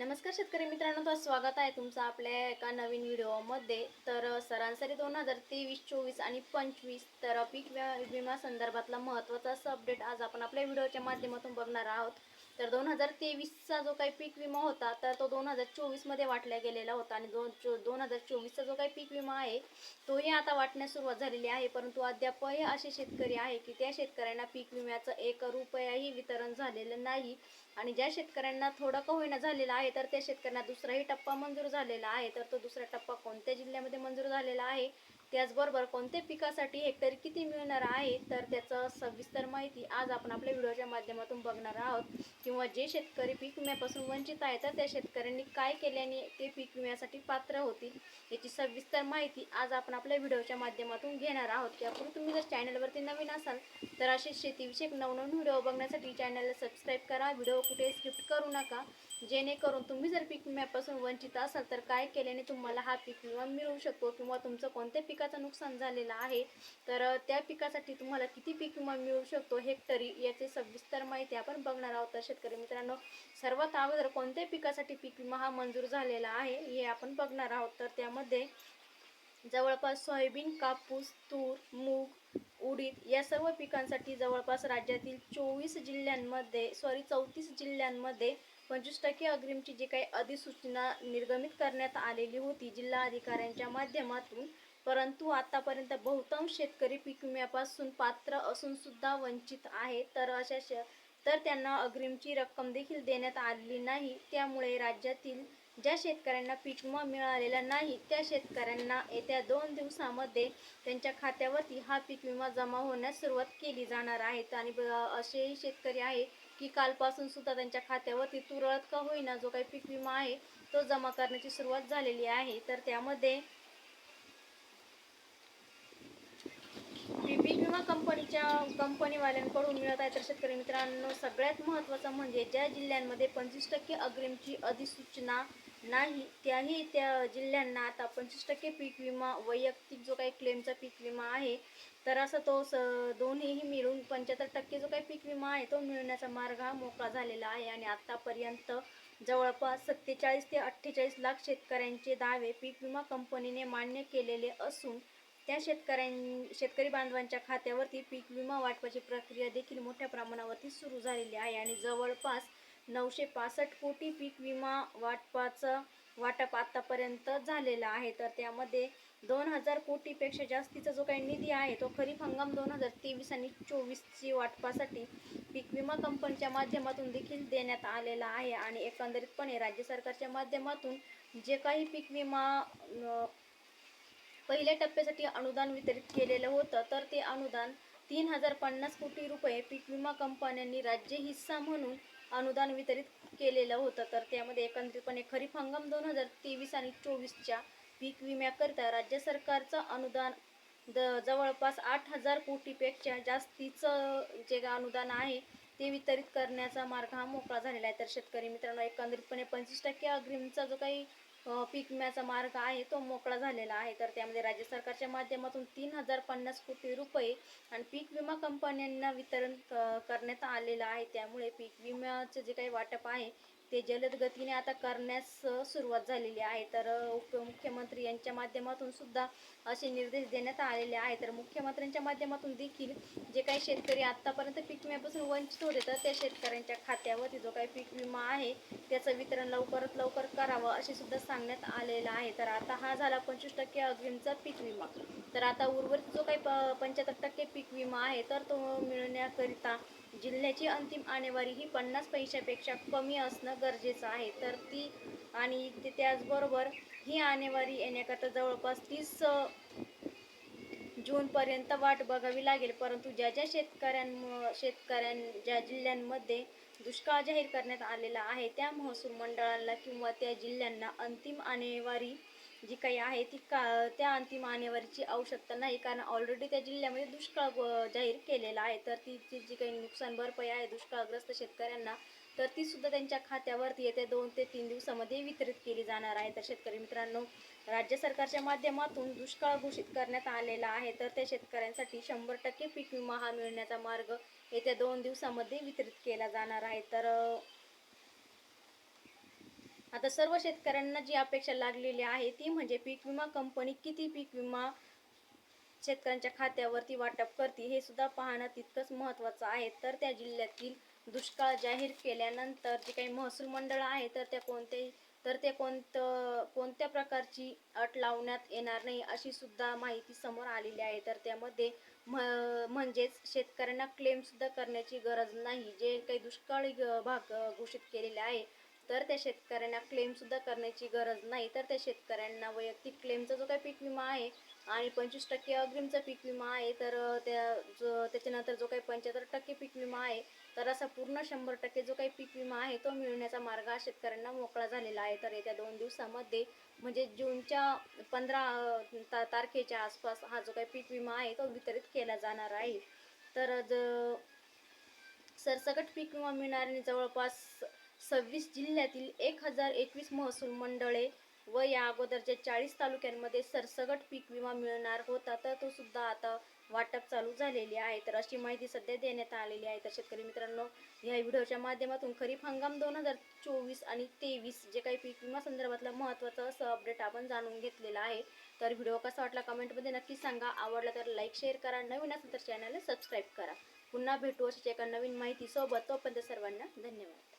नमस्कार शेतकरी मित्रांनो तर स्वागत आहे तुमचं आपल्या एका नवीन व्हिडिओमध्ये. तर सरासरी दोन हजार तेवीस चोवीस आणि पंचवीस तर पीक विमा संदर्भातला महत्त्वाचा असा अपडेट आज आपण आपल्या व्हिडिओच्या माध्यमातून बघणार आहोत. तर दोन हजार तेवीसचा जो काही पीक विमा होता तर तो दोन हजार चोवीसमध्ये वाटला गेलेला होता. आणि दोन चो दोन हजार चोवीसचा जो काही पीक विमा आहे तोही आता वाटण्यास सुरुवात झालेली आहे. परंतु अद्यापही असे शेतकरी आहे की त्या शेतकऱ्यांना पीक विम्याचं एक रुपयाही वितरण झालेलं नाही. आणि ज्या शेतकऱ्यांना थोडं का होईना झालेला आहे तर त्या शेतकऱ्यांना दुसराही टप्पा मंजूर झालेला आहे. तर तो दुसरा टप्पा कोणत्या जिल्ह्यामध्ये मंजूर झालेला आहे त्याचबरोबर कोणत्या पिकासाठी हेक्टरी किती मिळणार आहे तर त्याचं सविस्तर माहिती आज आपण आपल्या व्हिडिओच्या माध्यमातून बघणार आहोत. किंवा जे शेतकरी पीक विम्यापासून वंचित आहेत तर त्या शेतकऱ्यांनी काय केल्याने ते पीक विम्यासाठी पात्र होतील याची सविस्तर माहिती आज आपण आपल्या व्हिडिओच्या माध्यमातून घेणार आहोत. त्यापूर्वी तुम्ही जर चॅनलवरती नवीन असाल तर असे शेतीविषयक नवनवीन व्हिडिओ बघण्यासाठी चॅनलला सबस्क्राईब करा. व्हिडिओ कुठे स्क्रिप्ट करू नका. जेणेकरून तुम्ही जर पीक विम्यापासून वंचित असाल तर काय केल्याने तुम्हाला हा पीक विमा मिळू शकतो किंवा तुमचं कोणत्या पिकाचं नुकसान झालेलं आहे? तर त्या पिकासाठी तुम्हाला किती पीक विमा मिळू शकतो हेक्टरी याची सविस्तर माहिती आपण बघणार आहोत. तर शेतकरी मित्रांनो सर्वात अगोदर कोणत्या पिकासाठी पीक विमा हा मंजूर झालेला आहे हे आपण बघणार आहोत. तर त्यामध्ये जवळपास सोयाबीन कापूस तूर मूग उडीद या सर्व पिकांसाठी जवळपास राज्यातील चोवीस जिल्ह्यांमध्ये सॉरी चौतीस जिल्ह्यांमध्ये पंचवीस टक्के अग्रिमची जी काही अधिसूचना निर्गमित करण्यात आलेली होती जिल्हा अधिकाऱ्यांच्या माध्यमातून परंतु आतापर्यंत बहुतांश शेतकरी पीक विम्यापासून पात्र असून सुद्धा वंचित आहे तर अशा श तर त्यांना अग्रिमची रक्कम देखील देण्यात आलेली नाही. त्यामुळे राज्यातील ज्या शेतकऱ्यांना पीक विमा मिळालेला नाही त्या शेतकऱ्यांना येत्या दोन दिवसामध्ये त्यांच्या खात्यावरती हा पीक विमा जमा होण्यास सुरुवात केली जाणार आहे. आणि ब- असेही शेतकरी आहे की कालपासून सुद्धा त्यांच्या खात्यावरती तुरळक का होईना जो काही पीक विमा आहे तो जमा करण्याची सुरुवात झालेली आहे. तर त्यामध्ये पीक विमा कंपनीच्या कंपनीवाल्यांकडून मिळत आहे. तर शेतकरी मित्रांनो सगळ्यात महत्त्वाचं म्हणजे ज्या जिल्ह्यांमध्ये पंचवीस टक्के अग्रिमची अधिसूचना नाही त्याही त्या जिल्ह्यांना आता पंचवीस टक्के पीक विमा वैयक्तिक जो काही क्लेमचा पीक विमा आहे तर असं तो स दोन्हीही मिळून पंच्याहत्तर टक्के जो काही पीक विमा आहे तो मिळण्याचा मार्ग हा मोकळा झालेला आहे. आणि आत्तापर्यंत जवळपास सत्तेचाळीस ते अठ्ठेचाळीस लाख शेतकऱ्यांचे दावे पीक विमा कंपनीने मान्य केलेले असून त्या शेतकऱ्यां शेतकरी बांधवांच्या खात्यावरती पीक विमा वाटपाची प्रक्रिया देखील मोठ्या प्रमाणावरती सुरू झालेली आहे आणि जवळपास नऊशे पासष्ट कोटी पीक विमा वाटपाचं वाटप आतापर्यंत झालेलं आहे. तर त्यामध्ये दोन हजार कोटीपेक्षा जास्तीचा जो काही निधी आहे तो खरीप हंगाम दोन हजार तेवीस आणि चोवीसची वाटपासाठी पीक विमा कंपनीच्या माध्यमातून देखील देण्यात आलेला आहे. आणि एकंदरीतपणे राज्य सरकारच्या माध्यमातून जे काही पीक विमा पहिल्या टप्प्यासाठी अनुदान वितरित केलेलं होतं तर ते अनुदान तीन हजार पन्नास कोटी रुपये पीक विमा कंपन्यांनी राज्य हिस्सा म्हणून अनुदान वितरित केलेलं होतं. तर त्यामध्ये एकत्रितपणे खरीप हंगाम दोन हजार तेवीस आणि चोवीसच्या पीक विम्याकरिता राज्य सरकारचं अनुदान द जवळपास आठ हजार कोटीपेक्षा जास्तीचं जे अनुदान आहे ते वितरित करण्याचा मार्ग हा मोकळा झालेला आहे. तर शेतकरी मित्रांनो एकंदरीतपणे पंचवीस टक्के अग्रिमचा जो काही पीक विम्याचा मार्ग आहे तो मोकळा झालेला आहे. तर त्यामध्ये राज्य सरकारच्या माध्यमातून तीन हजार पन्नास कोटी रुपये आणि पीक विमा कंपन्यांना वितरण करण्यात आलेलं आहे. त्यामुळे पीक विम्याचं जे काही वाटप आहे ते जलद गतीने आता करण्यास सुरुवात झालेली आहे. तर उपमुख्यमंत्री यांच्या माध्यमातून सुद्धा असे निर्देश देण्यात आलेले आहे तर मुख्यमंत्र्यांच्या माध्यमातून देखील जे काही शेतकरी आतापर्यंत पीक विम्यापासून वंचित होते तर त्या शेतकऱ्यांच्या खात्यावरती जो काही पीक विमा आहे त्याचं वितरण लवकरात लवकर करावं असे सुद्धा सांगण्यात आलेलं आहे. तर आता हा झाला पंचवीस टक्के अग्रिमचा पीक विमा. तर आता उर्वरित जो काही प पंच्याहत्तर टक्के पीक विमा आहे तर तो मिळण्याकरिता जिल्ह्याची अंतिम आणेवारी ही पन्नास पैशापेक्षा कमी असणं गरजेचं आहे. तर ती आणि ते त्याचबरोबर ही आणेवारी येण्याकरता जवळपास तीस जूनपर्यंत वाट बघावी लागेल. परंतु ज्या ज्या शेतकऱ्यां शेतकऱ्यां ज्या जिल्ह्यांमध्ये दुष्काळ जाहीर करण्यात आलेला आहे त्या महसूल मंडळाला किंवा त्या जिल्ह्यांना अंतिम आणेवारी जी काही आहे ती का त्या अंतिम आणेवारीची आवश्यकता नाही. कारण ऑलरेडी त्या जिल्ह्यामध्ये दुष्काळ जाहीर केलेला आहे. तर ती ती जी काही नुकसान भरपाई आहे दुष्काळग्रस्त शेतकऱ्यांना तर ती सुद्धा त्यांच्या खात्यावरती येत्या दोन ते तीन दिवसामध्ये वितरित केली जाणार आहे. तर शेतकरी मित्रांनो राज्य सरकारच्या माध्यमातून दुष्काळ घोषित करण्यात आलेला आहे. तर त्या शेतकऱ्यांसाठी शंभर टक्के पीक विमा हा मिळण्याचा मार्ग येत्या दोन दिवसामध्ये वितरित केला जाणार आहे. तर आता सर्व शेतकऱ्यांना जी अपेक्षा लागलेली आहे ती म्हणजे पीक विमा कंपनी किती पीक विमा शेतकऱ्यांच्या खात्यावरती वाटप करते हे सुद्धा पाहणं तितकंच महत्त्वाचं आहे. तर त्या जिल्ह्यातील दुष्काळ जाहीर केल्यानंतर जे काही महसूल मंडळ आहे तर त्या कोणत्याही तर ते कोणतं कोणत्या प्रकारची अट लावण्यात येणार नाही अशी सुद्धा माहिती समोर आलेली आहे. तर त्यामध्ये म म्हणजेच शेतकऱ्यांना क्लेम सुद्धा करण्याची गरज नाही. जे काही दुष्काळी भाग घोषित केलेले आहे तर त्या शेतकऱ्यांना क्लेम सुद्धा करण्याची गरज नाही. तर त्या शेतकऱ्यांना वैयक्तिक क्लेमचा जो काही पीक विमा आहे आणि पंचवीस टक्के अग्रिमचा पीक विमा आहे तर त्या जो त्याच्यानंतर जो काही पंच्याहत्तर टक्के पीक विमा आहे तर असा पूर्ण शंभर टक्के जो काही पीक विमा आहे तो मिळण्याचा मार्ग हा शेतकऱ्यांना मोकळा झालेला आहे. तर येत्या दोन दिवसामध्ये म्हणजे जूनच्या पंधरा ता तारखेच्या आसपास हा जो काही पीक विमा आहे तो वितरित केला जाणार आहे. तर ज सरसकट पीक विमा मिळणाऱ्यांनी जवळपास सव्वीस जिल्ह्यातील एक हजार एकवीस महसूल मंडळे व या अगोदरच्या चाळीस तालुक्यांमध्ये सरसगट पीक विमा मिळणार होता तर तो सुद्धा आता वाटप चालू झालेली आहे. तर अशी माहिती सध्या देण्यात आलेली आहे. तर शेतकरी मित्रांनो या व्हिडिओच्या माध्यमातून खरीप हंगाम दोन हजार चोवीस आणि तेवीस जे काही पीक विमा संदर्भातलं महत्त्वाचं असं अपडेट आपण जाणून घेतलेलं आहे. तर व्हिडिओ कसा वाटला कमेंटमध्ये नक्की सांगा. आवडला तर लाईक शेअर करा. नवीन असेल तर चॅनलला सबस्क्राईब करा. पुन्हा भेटू अशाच एका नवीन माहितीसोबत. तोपर्यंत सर्वांना धन्यवाद.